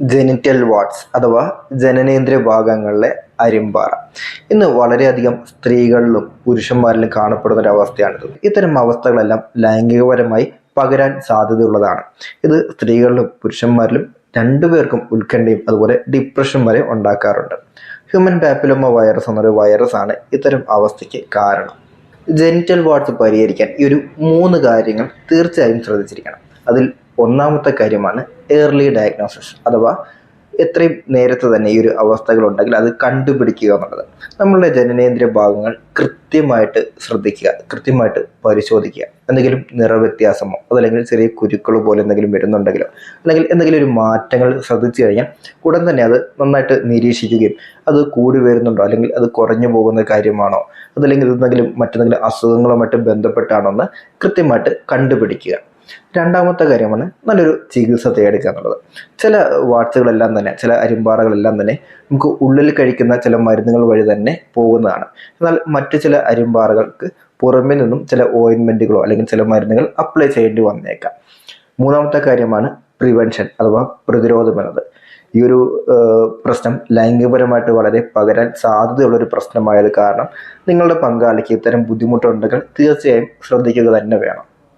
Genital വാട്സ് അഥവാ ജനനേന്ദ്രിയ ഭാഗങ്ങളിലെ അരിമ്പാറ. ഇന്ന് വളരെയധികം സ്ത്രീകളിലും പുരുഷന്മാരിലും കാണപ്പെടുന്ന ഒരു അവസ്ഥയാണിത്. ഇത്തരം അവസ്ഥകളെല്ലാം ലൈംഗികപരമായി പകരാൻ സാധ്യതയുള്ളതാണ്. ഇത് സ്ത്രീകളിലും പുരുഷന്മാരിലും രണ്ടുപേർക്കും ഉത്കണ്ഠയും അതുപോലെ ഡിപ്രഷൻ വരെ ഉണ്ടാക്കാറുണ്ട്. ഹ്യൂമൻ പാപ്പിലോമ വൈറസ് എന്നൊരു വൈറസ് ആണ് ഇത്തരം അവസ്ഥയ്ക്ക് കാരണം. ജെനിറ്റൽ വാട്സ് പരിഹരിക്കാൻ ഈ ഒരു മൂന്ന് കാര്യങ്ങൾ തീർച്ചയായും ശ്രദ്ധിച്ചിരിക്കണം. അതിൽ ഒന്നാമത്തെ കാര്യമാണ് ഏർലി ഡയഗ്നോസിസ് അഥവാ എത്രയും നേരത്തെ തന്നെ ഈ ഒരു അവസ്ഥകൾ ഉണ്ടെങ്കിൽ അത് കണ്ടുപിടിക്കുക എന്നുള്ളത്. നമ്മളുടെ ജനനേന്ദ്രിയ ഭാഗങ്ങൾ കൃത്യമായിട്ട് ശ്രദ്ധിക്കുക കൃത്യമായിട്ട് പരിശോധിക്കുക. എന്തെങ്കിലും നിറവ്യത്യാസമോ അതല്ലെങ്കിൽ ചെറിയ കുരുക്കൾ പോലെ എന്തെങ്കിലും വരുന്നുണ്ടെങ്കിലോ അല്ലെങ്കിൽ എന്തെങ്കിലും ഒരു മാറ്റങ്ങൾ ശ്രദ്ധിച്ചു കഴിഞ്ഞാൽ ഉടൻ തന്നെ അത് നന്നായിട്ട് നിരീക്ഷിക്കുകയും അത് കൂടി വരുന്നുണ്ടോ അല്ലെങ്കിൽ അത് കുറഞ്ഞു പോകുന്ന കാര്യമാണോ അതല്ലെങ്കിൽ എന്തെങ്കിലും മറ്റെന്തെങ്കിലും അസുഖങ്ങളോ മറ്റും ബന്ധപ്പെട്ടാണോ എന്ന് കൃത്യമായിട്ട് കണ്ടുപിടിക്കുക. രണ്ടാമത്തെ കാര്യമാണ് നല്ലൊരു ചികിത്സ തേടുക എന്നുള്ളത്. ചില വാട്സുകളെല്ലാം തന്നെ ചില അരിമ്പാറകളെല്ലാം തന്നെ നമുക്ക് ഉള്ളിൽ കഴിക്കുന്ന ചില മരുന്നുകൾ വഴി തന്നെ പോകുന്നതാണ്. എന്നാൽ മറ്റു ചില അരിമ്പാറകൾക്ക് പുറമേ നിന്നും ചില ഓയിൻമെന്റുകളോ അല്ലെങ്കിൽ ചില മരുന്നുകൾ അപ്ലൈ ചെയ്യേണ്ടി വന്നേക്കാം. മൂന്നാമത്തെ കാര്യമാണ് പ്രിവെൻഷൻ അഥവാ പ്രതിരോധം എന്നത്. ഈ ഒരു പ്രശ്നം ലൈംഗികപരമായിട്ട് വളരെ പകരാൻ സാധ്യതയുള്ളൊരു പ്രശ്നമായത് കാരണം നിങ്ങളുടെ പങ്കാളിക്ക് ഇത്തരം ബുദ്ധിമുട്ടുണ്ടെങ്കിൽ തീർച്ചയായും ശ്രദ്ധിക്കുക തന്നെ വേണം.